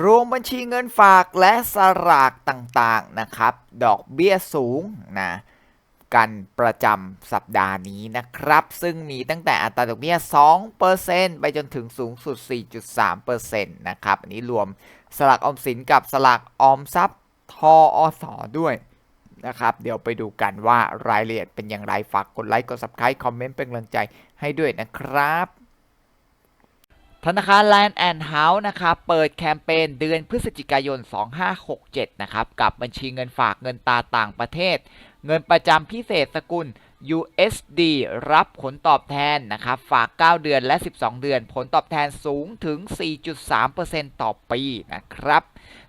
รวมบัญชีเงินฝากและสลากต่างๆนะครับ ดอกเบี้ยสูงนะกันประจำสัปดาห์นี้นะครับ ซึ่งมีตั้งแต่อัตราดอกเบี้ย 2%ไปจนถึงสูงสุด 4.3%นะครับ อันนี้รวมสลากออมสินกับสลากออมทรัพย์ทออสอด้วยนะครับ เดี๋ยวไปดูกันว่ารายละเอียดเป็นอย่างไรฝากกดไลค์ กด subscribe คอมเมนต์เป็นกำลังใจให้ด้วยนะครับ ธนาคาร Land and House นะครับเปิดแคมเปญเดือนพฤศจิกายน 2567 นะครับ กับบัญชีเงินฝากเงินตาต่างประเทศ เงินประจำพิเศษสกุล USD รับผลตอบแทนนะครับ ฝาก 9 เดือนและ 12 เดือน ผลตอบแทนสูงถึง 4.3%ต่อปีนะครับ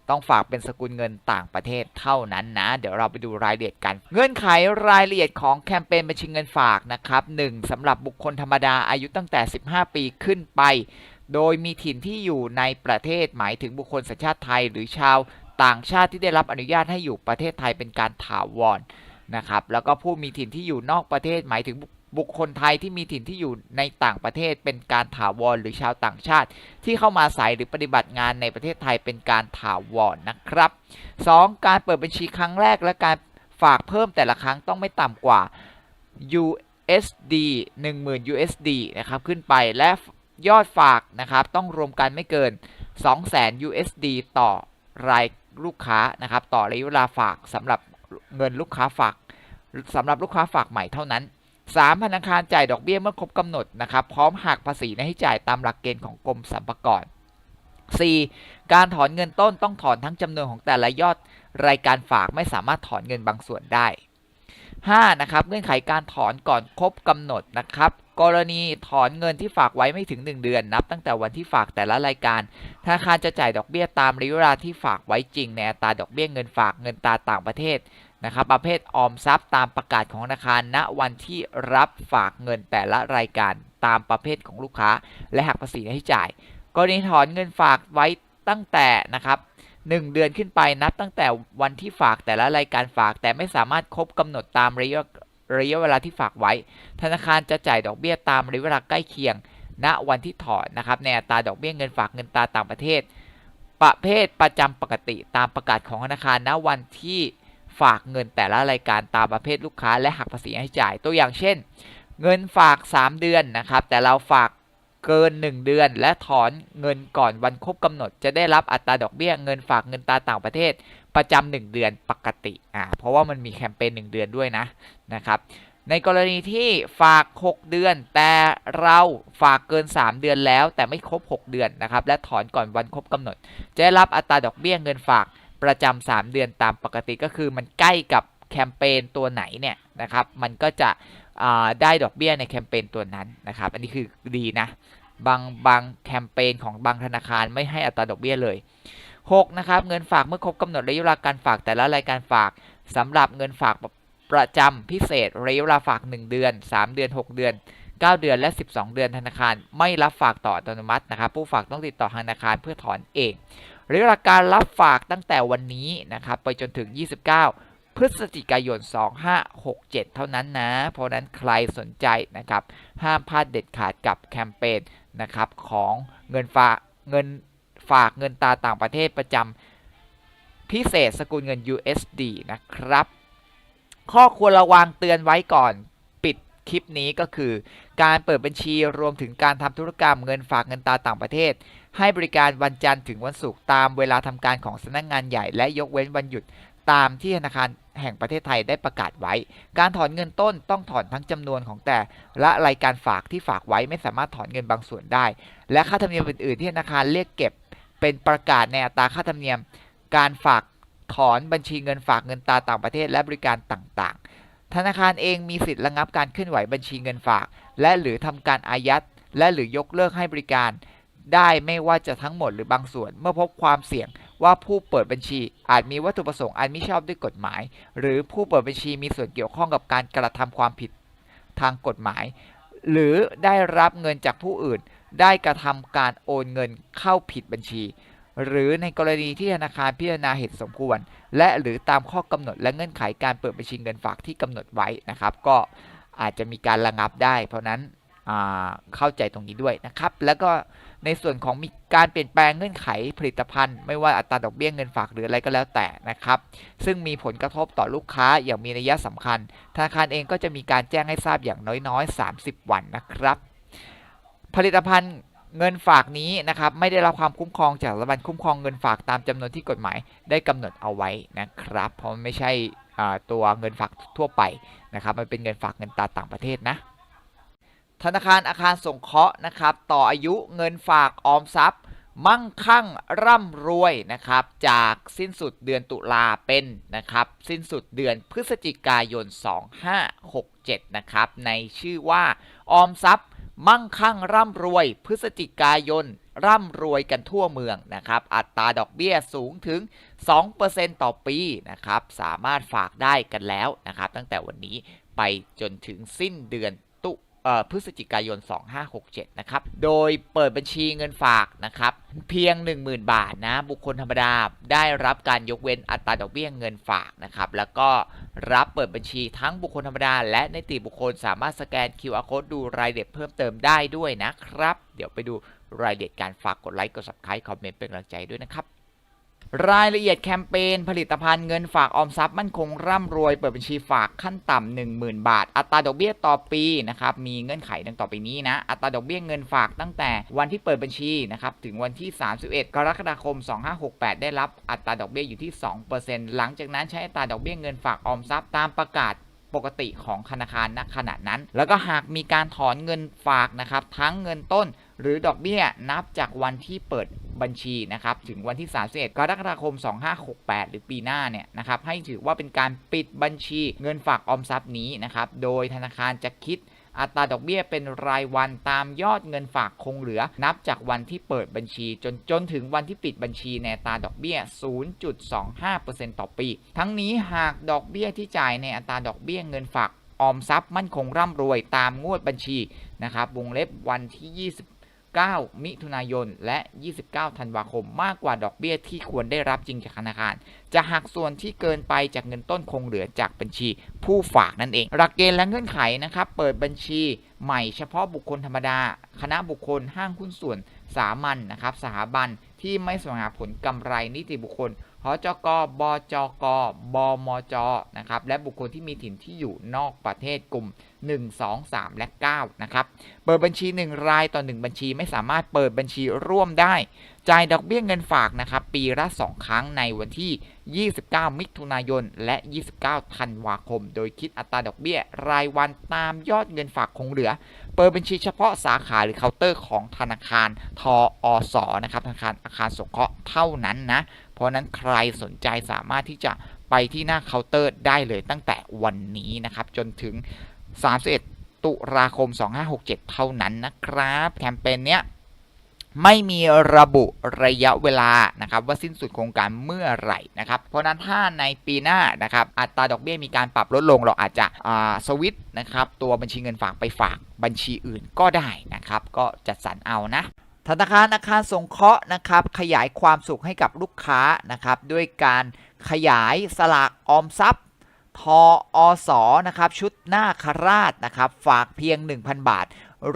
ต้องฝากเป็นสกุลเงินต่างประเทศเท่านั้นนะ เดี๋ยวเราไปดูรายละเอียดกัน เงื่อนไขรายละเอียดของแคมเปญบัญชีเงินฝากนะครับ 1. สำหรับบุคคลธรรมดาอายุตั้งแต่ 15 ปีขึ้นไป โดยมีถิ่นที่อยู่ในประเทศหมายถึงบุคคลสัญชาติไทย หรือชาวต่างชาติที่ได้รับอนุญาตให้อยู่ประเทศไทยเป็นการถาวรนะครับ แล้วก็ผู้มีถิ่นที่อยู่นอกประเทศหมายถึงบุคคลไทยที่มีถิ่นที่อยู่ในต่างประเทศเป็นการถาวรหรือชาวต่างชาติ ที่เข้ามาอาศัยหรือปฏิบัติงานในประเทศไทยเป็นการถาวรนะครับ 2. การเปิดบัญชีครั้งแรกและการฝากเพิ่มแต่ละครั้งต้องไม่ต่ำกว่า USD 10,000 USD นะครับขึ้นไปและ ยอดฝากนะครับต้องรวมกันไม่เกิน 200,000 USD ต่อรายลูกค้านะครับ ต่อระยะเวลาฝากสำหรับเงินลูกค้าฝากสำหรับลูกค้าฝากใหม่เท่านั้น 3. ธนาคารจ่ายดอกเบี้ยเมื่อครบกำหนดนะครับพร้อมหักภาษีให้จ่ายตามหลักเกณฑ์ของกรมสรรพากร 4. การถอนเงินต้นต้องถอนทั้งจำนวนของแต่ละยอดรายการฝากไม่สามารถถอนเงินบางส่วนได้ 5. นะครับเงื่อนไขการถอนก่อนครบกำหนดนะครับ กรณีถอนเงินที่ฝากไว้ไม่ถึง 1 เดือนนับ ตั้งแต่วันที่ฝากแต่ละรายการธนาคารจะจ่ายดอกเบี้ยตามระยะเวลาที่ฝากไว้จริงในอัตราดอกเบี้ยเงินฝากเงินตราต่างประเทศนะครับประเภทออมทรัพย์ตามประกาศของธนาคารณวันที่รับฝากเงินแต่ละรายการตามประเภทของลูกค้า และหักภาษีให้จ่าย กรณีถอนเงินฝากไว้ตั้งแต่นะครับ1เดือนขึ้นไปนับตั้งแต่วันที่ฝากแต่ละรายการฝาก แต่ไม่สามารถครบกำหนดตามระยะ ระยะเวลาที่ฝากไว้ ธนาคารจะจ่ายดอกเบี้ยตามระยะเวลาใกล้เคียง ณวันที่ถอนนะครับในอัตราดอกเบี้ยเงินฝากเงินตาต่างประเทศ ประเภทประจำปกติตามประกาศของธนาคารณวันที่ฝากเงินแต่ละรายการตามประเภทลูกค้าและหักภาษีให้จ่ายตัวอย่างเช่น เงินฝาก 3 เดือนนะครับแต่เราฝากเกิน 1 เดือน และถอนเงินก่อนวันครบกำหนด จะได้รับอัตราดอกเบี้ยเงินฝากเงินตาต่างประเทศ ประจำ1เดือนปกติอ่าเพราะว่ามันมีแคมเปญ1เดือนด้วยนะนะครับในกรณีที่ฝาก 6 เดือน แต่เราฝากเกิน 3 เดือนแล้ว แต่ไม่ครบ 6 เดือนนะครับและถอนก่อนวันครบกำหนด จะได้รับอัตราดอกเบี้ยเงินฝากประจำ3เดือนตามปกติก็คือมันใกล้กับแคมเปญตัวไหนเนี่ยนะครับมันก็จะได้ดอกเบี้ยในแคมเปญตัวนั้นนะครับอันนี้คือดีนะบางบางแคมเปญของบางธนาคารไม่ให้อัตราดอกเบี้ยเลย 6. นะครับเงินฝากเมื่อครบกำหนดระยะเวลาการฝากแต่ละรายการฝากสำหรับเงินฝากประจำพิเศษระยะเวลาฝาก 1 เดือน 3 เดือน 6 เดือน 9 เดือนและ 12 เดือนธนาคาร ไม่รับฝากต่ออัตโนมัตินะครับผู้ฝากต้องติดต่อธนาคารเพื่อถอนเองระยะเวลาการรับฝากตั้งแต่วันนี้นะครับไปจนถึง 29 พฤศจิกายน 2567 เท่านั้นนะ เพราะนั้นใครสนใจนะครับห้ามพลาดเด็ดขาดกับแคมเปญนะครับของเงินฝากเงิน ฝากเงินตาต่างประเทศประจำพิเศษสกุลเงิน USD นะครับ ข้อควรระวังเตือนไว้ก่อนปิดคลิปนี้ก็คือ การเปิดบัญชีรวมถึงการทำธุรกรรมเงินฝากเงินตาต่างประเทศ ให้บริการวันจันทร์ถึงวันศุกร์ตามเวลาทำการของสำนักงงานใหญ่และยกเว้นวันหยุดตามที่ธนาคารแห่งประเทศไทยได้ประกาศไว้ การถอนเงินต้นต้องถอนทั้งจำนวนของแต่ละรายการฝากที่ฝากไว้ไม่สามารถถอนเงินบางส่วนได้ และค่าธรรมเนียมอื่นๆที่ธนาคารเรียกเก็บ เป็นประกาศในอัตราค่าธรรมเนียม การฝากถอนบัญชีเงินฝากเงินตราต่างประเทศและบริการต่างๆ ธนาคารเองมีสิทธิ์ระงับการเคลื่อนไหวบัญชีเงินฝาก และหรือทำการอายัดและหรือยกเลิกให้บริการ ได้ไม่ว่าจะทั้งหมดหรือบางส่วน เมื่อพบความเสี่ยงว่าผู้เปิดบัญชีอาจมีวัตถุประสงค์อันไม่ชอบด้วยกฎหมาย หรือผู้เปิดบัญชีมีส่วนเกี่ยวข้องกับการกระทำความผิดทางกฎหมาย หรือได้รับเงินจากผู้อื่น ได้กระทำการโอนเงินเข้าผิดบัญชี หรือในกรณีที่ธนาคารพิจารณาเหตุสมควร และหรือตามข้อกำหนดและเงื่อนไขการเปิดบัญชีเงินฝากที่กำหนดไว้นะครับ ก็อาจจะมีการระงับได้ เพราะนั้นเข้าใจตรงนี้ด้วยนะครับ แล้วก็ในส่วนของมีการเปลี่ยนแปลงเงื่อนไขผลิตภัณฑ์ ไม่ว่าอัตราดอกเบี้ยเงินฝากหรืออะไรก็แล้วแต่นะครับ ซึ่งมีผลกระทบต่อลูกค้าอย่างมีนัยสำคัญ ธนาคารเองก็จะมีการแจ้งให้ทราบอย่างน้อยๆ 30 วันนะครับ ผลิตภัณฑ์เงินฝากนี้นะครับไม่ได้รับความคุ้มครองจากสถาบันคุ้มครองเงินฝากตามจำนวนที่กฎหมายได้กำหนดเอาไว้นะครับ เพราะมันไม่ใช่ตัวเงินฝากทั่วไปนะครับมันเป็นเงินฝากเงินตราต่างประเทศนะธนาคารอาคารสงเคราะห์นะครับต่ออายุเงินฝากออมทรัพย์ มั่งคั่งร่ำรวยนะครับจากสิ้นสุดเดือนตุลาเป็นนะครับสิ้นสุดเดือนพฤศจิกายน 2567นะครับในชื่อว่าออมทรัพย์ มั่งคั่งร่ำรวย พฤศจิกายน ร่ำรวยกันทั่วเมืองนะครับ อัตราดอกเบี้ยสูงถึง 2%ต่อปีนะครับ สามารถฝากได้กันแล้วนะครับ ตั้งแต่วันนี้ไปจนถึงสิ้นเดือน พฤศจิกายน 2567 นะครับ โดยเปิดบัญชีเงินฝากนะครับ เพียง 10,000 บาทนะ บุคคลธรรมดาได้รับการยกเว้นอัตราดอกเบี้ยเงินฝากนะครับ แล้วก็รับเปิดบัญชีทั้งบุคคลธรรมดา และนิติบุคคลสามารถสแกน QR code ดูรายละเอียดเพิ่มเติมได้ด้วยนะครับ เดี๋ยวไปดูรายละเอียดการฝากกดไลค์กด subscribe คอมเมนต์เป็นกำลังใจด้วยนะครับ รายละเอียดแคมเปญผลิตภัณฑ์เงินฝากออมทรัพย์มั่นคงร่ำรวย เปิดบัญชีฝากขั้นต่ำ10,000 บาท อัตราดอกเบี้ยต่อปีนะครับมีเงื่อนไขดังต่อไปนี้นะ อัตราดอกเบี้ยเงินฝากตั้งแต่วันที่เปิดบัญชีนะครับถึงวันที่ 31 กรกฎาคม 2568 ได้รับอัตราดอกเบี้ยอยู่ที่ 2%หลังจากนั้นใช้อัตราดอกเบี้ยเงินฝากออมทรัพย์ตามประกาศปกติของธนาคารณขณะนั้น แล้วก็หากมีการถอนเงินฝากนะครับทั้งเงินต้น หรือดอกเบี้ยนับจากวันที่เปิดบัญชีนะครับถึงวันที่ 31 กรกฎาคม 2568 หรือปีหน้าเนี่ยนะครับให้ถือว่าเป็นการปิดบัญชีเงินฝากออมทรัพย์นี้นะครับโดยธนาคารจะคิดอัตราดอกเบี้ยเป็นรายวันตามยอดเงินฝากคงเหลือ นับจากวันที่เปิดบัญชี จนจนถึงวันที่ปิดบัญชีในอัตราดอกเบี้ย 0.25%ต่อปี ทั้งนี้หากดอกเบี้ยที่จ่ายในอัตราดอกเบี้ยเงินฝากออมทรัพย์มั่นคงร่ำรวยตามงวดบัญชีนะครับวงเล็บวันที่ 29 มิถุนายน และ 29 ธันวาคม มากกว่าดอกเบี้ยที่ควรได้รับจริงจากธนาคาร จะหักส่วนที่เกินไปจากเงินต้นคงเหลือจากบัญชีผู้ฝากนั่นเอง หลักเกณฑ์และเงื่อนไขนะครับ เปิดบัญชีใหม่เฉพาะบุคคลธรรมดา คณะบุคคลห้างหุ้นส่วนสามัญนนะครับ สถาบันที่ไม่สวงหาผลกำไรนิติบุคคล หจก บจก บมจ นะครับ และบุคคลที่มีถิ่นที่อยู่นอกประเทศกลุ่ม 1 2 3 และ 9 นะครับ เปิดบัญชี 1 รายต่อ 1 บัญชีไม่สามารถเปิดบัญชีร่วมได้ จ่ายดอกเบี้ยเงินฝากนะครับ ปีละ 2 ครั้งในวันที่ 29 มิถุนายน และ 29 ธันวาคม โดยคิดอัตราดอกเบี้ยรายวันตามยอดเงินฝากคงเหลือ เปิดบัญชีเฉพาะสาขาหรือเคาน์เตอร์ของธนาคารทออสนะครับ ธนาคารอาคารสงเคราะห์เท่านั้นนะ เพราะนั้นใครสนใจสามารถที่จะไปที่หน้าเคาน์เตอร์ได้เลยตั้งแต่วันนี้นะครับ จนถึง 31 ตุลาคม 2567 เท่านั้นนะครับ แคมเปญเนี้ยไม่มีระบุระยะเวลานะครับว่าสิ้นสุดโครงการเมื่อไหร่นะครับ เพราะนั้นถ้าในปีหน้านะครับอัตราดอกเบี้ยมีการปรับลดลงเราอาจจะสวิตช์นะครับตัวบัญชีเงินฝากไปฝากบัญชีอื่นก็ได้นะครับ ก็จัดสรรเอานะ ธนาคารอาคารสงเคราะห์นะครับ ขยายความสุขให้กับลูกค้านะครับ ด้วยการขยายสลากออมทรัพย์ ทออสอนะครับ ชุดหน้าคราชนะครับ ฝากเพียง 1,000 บาท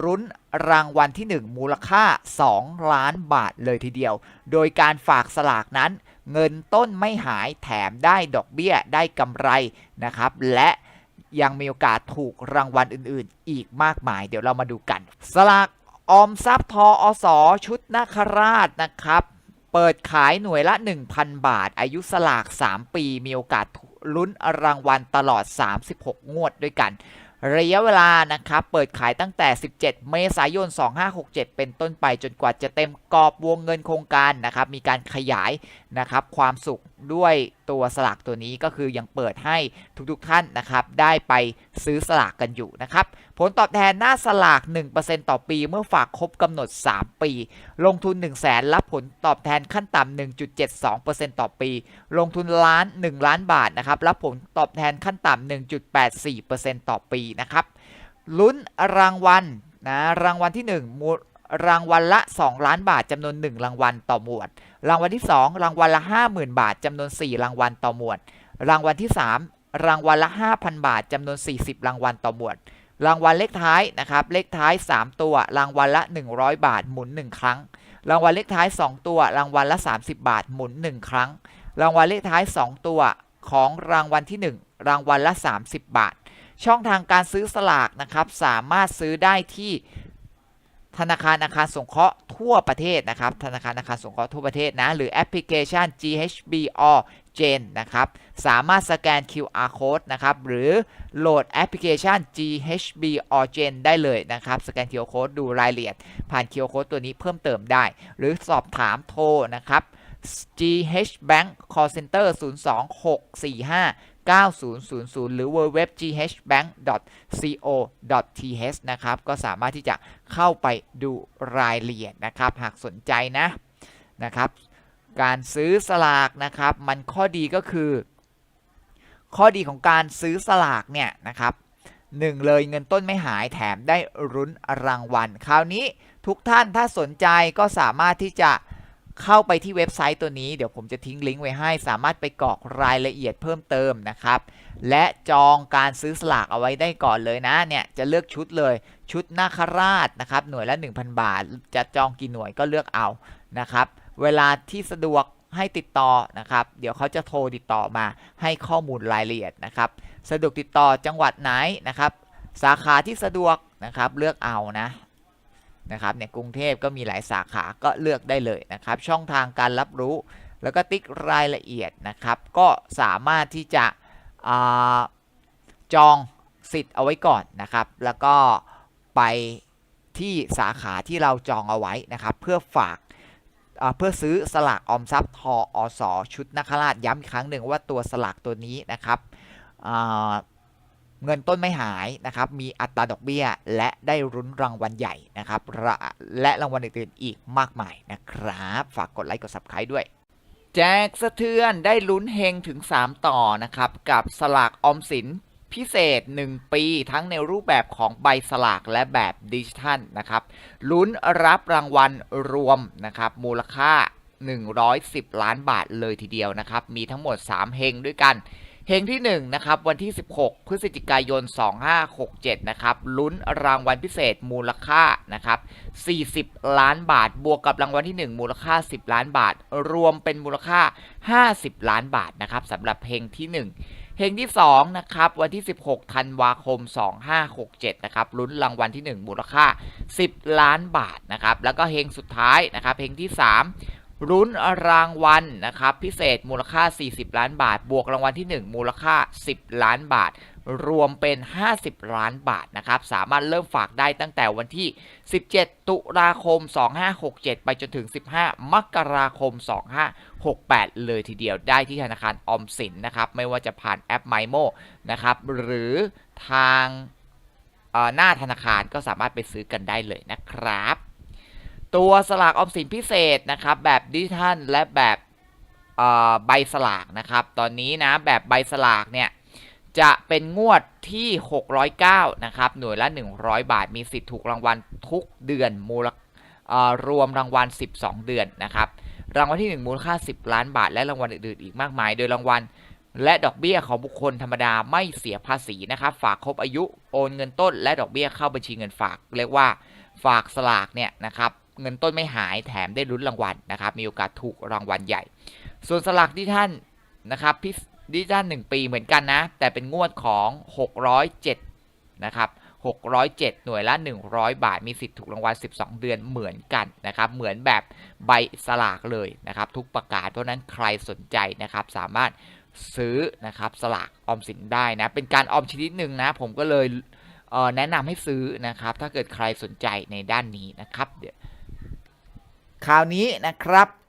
รุ้นรางวัลที่ 1 มูลค่า 2 ล้านบาทเลยทีเดียว โดยการฝากสลากนั้น เงินต้นไม่หายแถมได้ดอกเบี้ยได้กำไรนะครับ และยังมีโอกาสถูกรางวัลอื่น ๆ อีกมากมาย เดี๋ยวเรามาดูกัน สลาก ออมทรัพย์ทออสชุดนาคราชนะครับ เปิดขายหน่วยละ 1,000 บาท อายุสลาก 3 ปี มีโอกาสลุ้นรางวัลตลอด 36 งวดด้วยกัน ระยะเวลานะครับ เปิดขายตั้งแต่ 17 เมษายน 2567 เป็นต้นไปจนกว่าจะเต็มกรอบวงเงินโครงการนะครับ มีการขยายนะครับความสุข ด้วยตัวสลากตัวนี้ก็คือยังเปิดให้ทุกๆท่านนะครับ ได้ไปซื้อสลากกันอยู่นะครับ ผลตอบแทนหน้าสลาก 1%ต่อปีเมื่อฝากครบกำหนด 3 ปี ลงทุน 1 0 0 0 0แสนรับผลตอบแทนขั้นต่ำ1.72%ต่อปี ลงทุนล้าน 1 ล้านบาทนะครับ รับผลตอบแทนขั้นต่ำ1.84%ต่อปีนะครับลุ้นรางวัลนะรางวัลที่1มูล รางวัลละ 2 ล้านบาทจำนวน 1 รางวัลต่อหมวด รางวัลที่ 2 รางวัลละ 50,000 บาทจำนวน 4 รางวัลต่อหมวด รางวัลที่ 3 รางวัลละ 5,000 บาทจำนวน 40 รางวัลต่อหมวด รางวัลเลขท้ายนะครับเลขท้าย 3 ตัว รางวัลละ 100 บาทหมุน 1 ครั้ง รางวัลเลขท้าย 2 ตัว รางวัลละ 30 บาทหมุน 1 ครั้ง รางวัลเลขท้าย 2 ตัวของรางวัลที่ 1 รางวัลละ 30 บาท ช่องทางการซื้อสลากนะครับสามารถซื้อได้ที่ ธนาคารอาคารสงเคราะห์ทั่วประเทศนะครับ ธนาคารอาคารสงเคราะห์ทั่วประเทศนะ หรือแอปพลิเคชัน GHB or Gen นะครับ สามารถสแกน QR code นะครับ หรือโหลดแอปพลิเคชัน GHB or Gen ได้เลยนะครับ สแกน QR code ดูรายละเอียด ผ่าน QR code ตัวนี้เพิ่มเติมได้ หรือสอบถามโทรนะครับ GH Bank Call Center 02645 9000 หรือ www.ghbank.co.th นะครับ ก็สามารถที่จะเข้าไปดูรายละเอียดนะครับ หากสนใจนะนะครับ การซื้อสลากนะครับ มันข้อดีก็คือ ข้อดีของการซื้อสลากเนี่ยนะครับหนึ่งเลยเงินต้นไม่หายแถมได้รุ้นรางวัล คราวนี้ทุกท่านถ้าสนใจก็สามารถที่จะ เข้าไปที่เว็บไซต์ตัวนี้เดี๋ยวผมจะทิ้งลิงก์ไว้ให้ สามารถไปกรอกรายละเอียดเพิ่มเติมนะครับ และจองการซื้อสลากเอาไว้ได้ก่อนเลยนะเนี่ยจะเลือกชุดเลยชุดนาคราชนะครับหน่วยละ 1,000 บาท จะจองกี่หน่วยก็เลือกเอานะครับ เวลาที่สะดวกให้ติดต่อนะครับ เดี๋ยวเขาจะโทรติดต่อมาให้ข้อมูลรายละเอียดนะครับสะดวกติดต่อจังหวัดไหนนะครับ สาขาที่สะดวกนะครับเลือกเอานะ นะครับเนี่ยกรุงเทพก็มีหลายสาขาก็เลือกได้เลยนะครับ ช่องทางการรับรู้ แล้วก็ติ๊กรายละเอียดนะครับ ก็สามารถที่จะอจองสิทธิ์เอาไว้ก่อนนะครับ แล้วก็ไปที่สาขาที่เราจองเอาไว้นะครับ เพื่อฝากเพื่อซื้อสลากออมทรัพย์ทออสชุดนักราชย้ำอีกครั้งหนึ่งว่าตัวสลากตัวนี้นะครับ เงินต้นไม่หายนะครับ มีอัตราดอกเบี้ย และได้รุ้นรางวัลใหญ่นะครับ และรางวัลอื่นๆอีกมากมายนะครับ ฝากกดไลค์กด subscribe ด้วย แจกสะเทือนได้ลุ้นเฮงถึง 3 ต่อนะครับ กับสลากออมสินพิเศษ 1 ปีทั้งในรูปแบบของใบสลากและแบบดิจิทัลนะครับ ลุ้นรับรางวัลรวมนะครับ มูลค่า 110 ล้านบาทเลยทีเดียวนะครับ มีทั้งหมด 3 เฮงด้วยกัน เฮงที่1นะครับวันที่ 16 พฤศจิกายน 2567 นะครับลุ้นรางวัลพิเศษมูลค่านะครับ 40 ล้านบาท บวกกับรางวัลที่ 1 มูลค่า 10 ล้านบาท รวมเป็นมูลค่า 50 ล้านบาทนะครับสำหรับเฮงที่ 1เฮงที่2นะครับวันที่ 16 ธันวาคม 2567 นะครับลุ้นรางวัลที่ 1 มูลค่า 10 ล้านบาทนะครับแล้วก็เฮงสุดท้ายนะครับเฮงที่ 3 ลุ้นรางวัลนะครับพิเศษมูลค่า 40 ล้านบาท บวกรางวัลที่ 1 มูลค่า 10 ล้านบาท รวมเป็น 50 ล้านบาทนะครับสามารถเริ่มฝากได้ตั้งแต่วันที่ 17 ตุลาคม 2567 ไปจนถึง 15 มกราคม 2568 เลยทีเดียวได้ที่ธนาคารออมสินนะครับไม่ว่าจะผ่านแอป m y m o นะครับหรือทางหน้าธนาคารก็สามารถไปซื้อกันได้เลยนะครับ ตัวสลากออมสินพิเศษนะครับ แบบดิจิทัลและแบบใบสลากนะครับ ตอนนี้นะแบบใบสลากเนี่ยจะเป็นงวดที่ 609 นะครับ หน่วยละ 100 บาท มีสิทธิ์ถูกรางวัลทุกเดือน มูลรวมรางวัล 12 เดือนนะครับ รางวัลที่ 1 มูลค่า 10 ล้านบาท และรางวัลอื่นๆ อีกมากมาย โดยรางวัลและดอกเบี้ยของบุคคลธรรมดาไม่เสียภาษีนะครับ ฝากครบอายุ โอนเงินต้น และดอกเบี้ยเข้าบัญชีเงินฝาก เรียกว่าฝากสลากเนี่ยนะครับ เงินต้นไม่หายแถมได้ลุ้นรางวัลนะครับ มีโอกาสถูกรางวัลใหญ่ ส่วนสลากที่ท่านนะครับพิดิจิทัล1 ปีเหมือนกันนะ แต่เป็นงวดของ 607 นะครับ607 หน่วยละ 100 บาท มีสิทธิ์ถูกรางวัล 12 เดือนเหมือนกันนะครับ เหมือนแบบใบสลากเลยนะครับ ทุกประกาศ เพราะนั้นใครสนใจนะครับ สามารถซื้อนะครับสลากออมสินได้นะ เป็นการออมชนิดหนึ่งนะ ผมก็เลยเแนะนำให้ซื้อนะครับ ถ้าเกิดใครสนใจในด้านนี้นะครับ เดี๋ยวคราวนี้นะครับ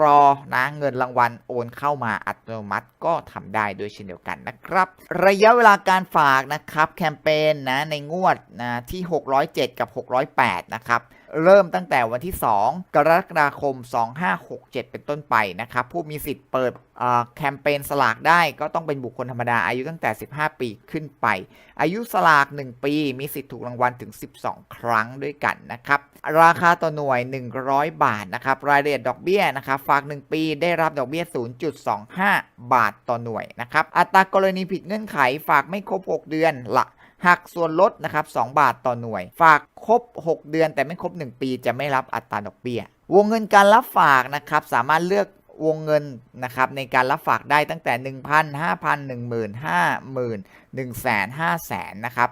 รอนะเงินรางวัลโอนเข้ามาอัตโนมัติก็ทำได้ด้วยเช่นเดียวกันนะครับ ระยะเวลาการฝากนะครับแคมเปญนะในงวดนะที่ 607 กับ 608 นะครับ เริ่มตั้งแต่วันที่ 2 กรกฎาคม 2567 เป็นต้นไปนะครับผู้มีสิทธิ์เปิดแคมเปญสลากได้ก็ต้องเป็นบุคคลธรรมดาอายุตั้งแต่ 15 ปีขึ้นไป อายุสลาก 1 ปีมีสิทธิ์ถูกรางวัลถึง 12 ครั้งด้วยกันนะครับราคาต่อหน่วย 100 บาทนะครับรายละเอียดดอกเบี้ยนะครับฝาก 1 ปีได้รับดอกเบี้ย 0.25 บาทต่อหน่วยนะครับอัตรากรณีผิดเงื่อนไขฝากไม่ครบ 6 เดือนละ หักส่วนลดนะครับ2บาทต่อหน่วย ฝากครบ 6 เดือนแต่ไม่ครบ 1 ปี จะไม่รับอัตราดอกเบี้ยวงเงินการรับฝากนะครับสามารถเลือกวงเงินนะครับในการรับฝากได้ตั้งแต่ 1,000 5,000 10,000 50,000 100,000 500,000 นะครับ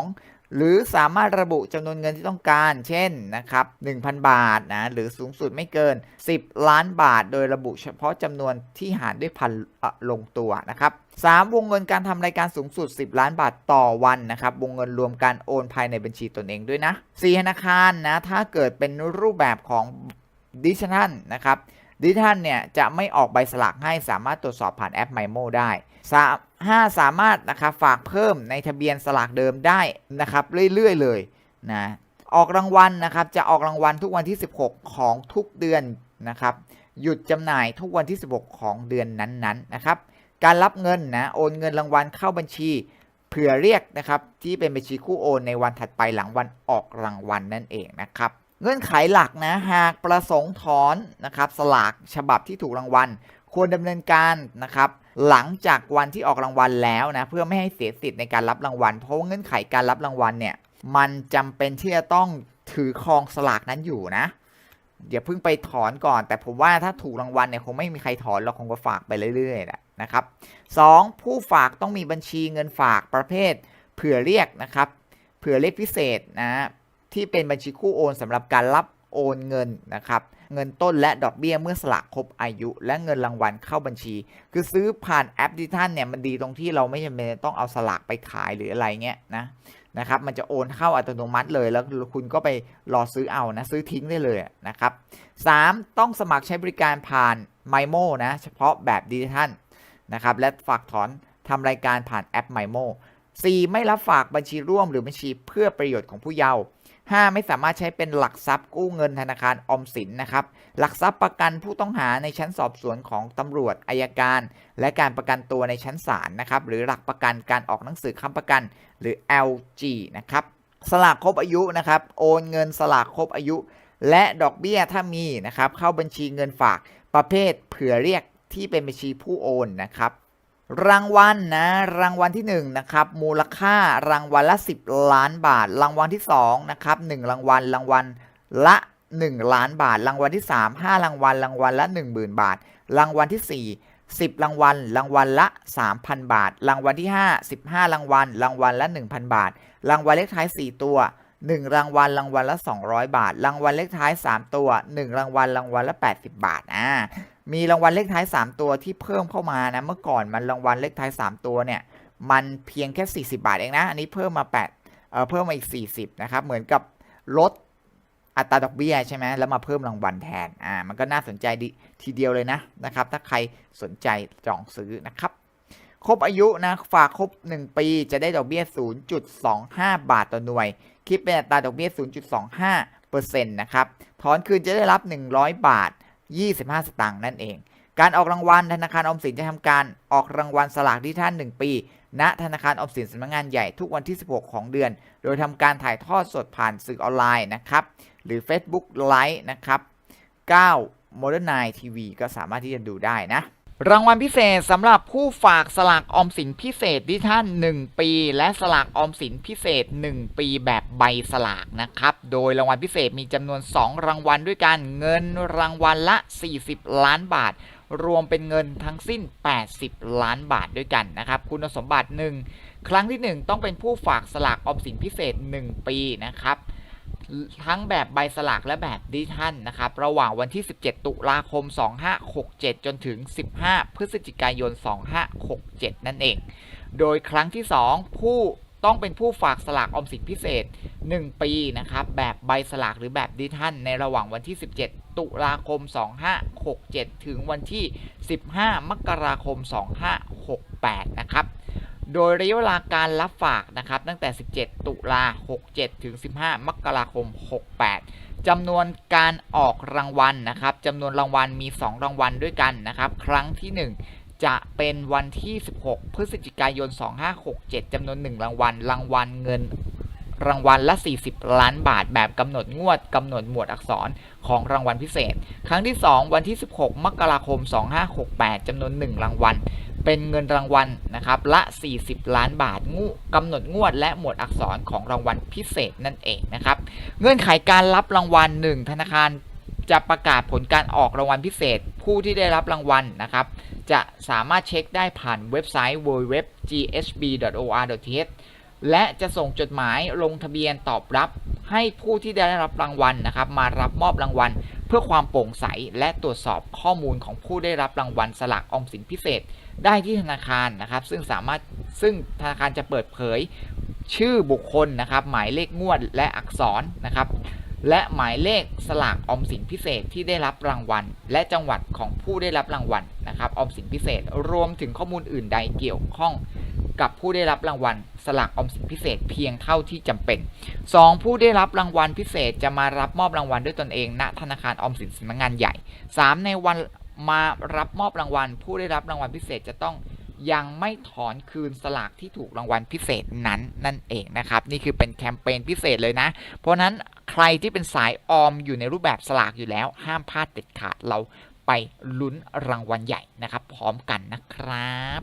2 หรือสามารถระบุจำนวนเงินที่ต้องการ เช่นนะครับ1,000 บาทนะหรือสูงสุดไม่เกิน 10 ล้านบาท โดยระบุเฉพาะจำนวนที่หารด้วยพันลงตัวนะครับ3วงเงินการทำรายการสูงสุด 10 ล้านบาทต่อวันนะครับวงเงินรวมการโอนภายในบัญชีตนเองด้วยนะ4ธนาคารนะถ้าเกิดเป็นรูปแบบของดิจิทัลนะครับดิจิทัลเนี่ยจะไม่ออกใบสลากให้สามารถตรวจสอบผ่านแอปไมโมได้ 5 สามารถนะครับฝากเพิ่มในทะเบียนสลากเดิมได้นะครับเรื่อยๆเลยนะออกรางวัลนะครับจะออกรางวัลทุกวันที่ 16 ของทุกเดือนนะครับหยุดจำหน่ายทุกวันที่ 16 ของเดือนนั้นๆนนะครับการรับเงินนะโอนเงินรางวัลเข้าบัญชีเผื่อเรียกนะครับที่เป็นบัญชีคู่โอนในวันถัดไปหลังวันออกรางวัลนนั่นเองนะครับเงื่อนไขหลักนะหากประสงค์ถอนนะครับสลากฉบับที่ถูกรางวัล ควรดำเนินการนะครับ หลังจากวันที่ออกรางวัลแล้วนะเพื่อไม่ให้เสียสิทธิ์ในการรับรางวัล เพราะเงื่อนไขการรับรางวัลเนี่ยมันจำเป็นที่จะต้องถือครองสลากนั้นอยู่นะอย่าเพิ่งไปถอนก่อน แต่ผมว่าถ้าถูกรางวัลเนี่ยคงไม่มีใครถอนเราคงก็ฝากไปเรื่อยๆแหละนะครับ 2. ผู้ฝากต้องมีบัญชีเงินฝากประเภทเผื่อเรียกนะครับเผื่อเรียกพิเศษนะที่เป็นบัญชีคู่โอนสำหรับการรับโอนเงินนะครับ เงินต้นและดอกเบี้ยเมื่อสลากครบอายุ และเงินรางวัลเข้าบัญชี คือซื้อผ่านแอปดิจิทัลเนี่ยมันดีตรงที่เราไม่จำเป็นต้องเอาสลากไปขายหรืออะไรเงี้ยนะนะครับมันจะโอนเข้าอัตโนมัติเลยแล้วคุณก็ไปรอซื้อเอานะซื้อทิ้งได้เลยนะครับ 3. ต้องสมัครใช้บริการผ่าน MyMo นะเฉพาะแบบดิจิทัลนะครับและฝากถอนทำรายการผ่านแอป MyMo 4. ไม่รับฝากบัญชีร่วมหรือบัญชีเพื่อประโยชน์ของผู้เยาว์ 5. ไม่สามารถใช้เป็นหลักทรัพย์กู้เงินธนาคารออมสินนะครับ หลักทรัพย์ประกันผู้ต้องหาในชั้นสอบสวนของตำรวจอายการ และการประกันตัวในชั้นศาลนะครับ หรือหลักประกันการออกหนังสือค้ำประกัน หรือ LG นะครับสลากครบอายุนะครับ โอนเงินสลากครบอายุ และดอกเบี้ยถ้ามีนะครับ เข้าบัญชีเงินฝากประเภทเผื่อเรียกที่เป็นบัญชีผู้โอนนะครับ รางวัลนะ รางวัลที่1นะครับมูลค่ารางวัลละ 10 ล้านบาท รางวัลที่2นะครับ1รางวัลรางวัลละ 1 ล้านบาท รางวัลที่ 3 5 รางวัลรางวัลละ 10,000 บาท รางวัลที่ 4 10 รางวัล รางวัลละ 3,000 บาท รางวัลที่ 5 15 รางวัล รางวัลละ 1,000 บาท รางวัลเลขท้าย 4 ตัว 1 รางวัลรางวัลละ 200 บาท รางวัลเลขท้าย 3 ตัว 1 รางวัลรางวัลละ 80 บาทอ่ามีรางวัลเลขท้าย 3 ตัวที่เพิ่มเข้ามานะเมื่อก่อนมันรางวัลเลขท้าย 3 ตัวเนี่ยมันเพียงแค่ 40 บาทเองนะ อันนี้เพิ่มมา8เอ่อเพิ่มมาอีก 40 นะครับ เหมือนกับลดอัตราดอกเบี้ยใช่ไหมแล้วมาเพิ่มรางวัลแทนอ่ามันก็น่าสนใจดีทีเดียวเลยนะนะครับ ถ้าใครสนใจจองซื้อนะครับครบอายุนะฝากครบ 1 ปีจะได้ดอกเบี้ย 0.25 บาทต่อหน่วย คิดเป็นอัตราดอกเบี้ย 0.25เปอร์เซ็นต์นะครับ ถอนคืนจะได้รับ 100 บาท 25 สตางค์นั่นเอง การออกรางวัลธนาคารออมสินจะทำการออกรางวัลสลากที่ท่าน1ปี ณ ธนาคารออมสินสำนักงานใหญ่ทุกวันที่ 16 ของเดือน โดยทำการถ่ายทอดสดผ่านสื่อออนไลน์นะครับ หรือ Facebook Live นะครับ 9 Modern Night TV ก็สามารถที่จะดูได้นะ รางวัลพิเศษสำหรับผู้ฝากสลากออมสินพิเศษที่ท่าน1ปี และสลากออมสินพิเศษ 1 ปีแบบใบสลากนะครับ โดยรางวัลพิเศษมีจำนวน 2 รางวัลด้วยกัน เงินรางวัลละ 40 ล้านบาท รวมเป็นเงินทั้งสิ้น 80 ล้านบาทด้วยกันนะครับ คุณสมบัติ 1 ครั้งที่ 1 ต้องเป็นผู้ฝากสลากออมสินพิเศษ 1 ปีนะครับ ทั้งแบบใบสลากและแบบดิจิทัลนะครับ ระหว่างวันที่ 17 ตุลาคม 2567 จนถึง 15 พฤศจิกายน 2567 นั่นเอง โดยครั้งที่ 2 ผู้ต้องเป็นผู้ฝากสลากออมสินพิเศษ 1 ปีนะครับแบบใบสลากหรือแบบดิจิทัลในระหว่างวันที่ 17 17ตุลาคม 2567 ถึงวันที่ 15 มกราคม 2568 นะครับ โดยระยะเวลาการรับฝากนะครับตั้งแต่ 17 ตุลา 67 ถึง 15 มกราคม 68จำนวนการออกรางวัลนะครับจำนวนรางวัลมี 2 รางวัลด้วยกันนะครับ ครั้งที่ 1 จะเป็นวันที่ 16 พฤศจิกายน 2567จำนวน 1 รางวัล รางวัลเงินรางวัลละ 40 ล้านบาท แบบกำหนดงวดกำหนดหมวดอักษรของรางวัลพิเศษ ครั้งที่ 2 วันที่ 16 มกราคม 2568จำนวน 1 รางวัล เป็นเงินรางวัลนะครับละ 40 ล้านบาทงูกำหนดงวด และหมวดอักษรของรางวัลพิเศษนั่นเองนะครับเงื่อนไขการรับรางวัล 1 ธนาคารจะประกาศผลการออกรางวัลพิเศษ ผู้ที่ได้รับรางวัลนะครับ จะสามารถเช็คได้ผ่านเว็บไซต์ www.ghb.or.th และจะส่งจดหมายลงทะเบียนตอบรับ ให้ผู้ที่ได้รับรางวัลนะครับ มารับมอบรางวัล เพื่อความโปร่งใส และตรวจสอบข้อมูลของผู้ได้รับรางวัลสลากออมสินพิเศษได้ที่ธนาคารนะครับ ซึ่งสามารถซึ่งธนาคารจะเปิดเผยชื่อบุคคลนะครับ หมายเลขงวดและอักษรนะครับ และหมายเลขสลากออมสินพิเศษที่ได้รับรางวัล และจังหวัดของผู้ได้รับรางวัลนะครับออมสินพิเศษ รวมถึงข้อมูลอื่นใดเกี่ยวข้องกับผู้ได้รับรางวัลสลากออมสินพิเศษเพียงเท่าที่จำเป็น 2. ผู้ได้รับรางวัลพิเศษจะมารับมอบรางวัลด้วยตนเอง ณธนาคารออมสินสำนักงานใหญ่ 3. ในวัน มารับมอบรางวัล ผู้ได้รับรางวัลพิเศษจะต้องยังไม่ถอนคืนสลากที่ถูกรางวัลพิเศษนั้นนั่นเองนะครับ นี่คือเป็นแคมเปญพิเศษเลยนะ เพราะนั้นใครที่เป็นสายออมอยู่ในรูปแบบสลากอยู่แล้ว ห้ามพลาดเด็ดขาดเราไปลุ้นรางวัลใหญ่นะครับ พร้อมกันนะครับ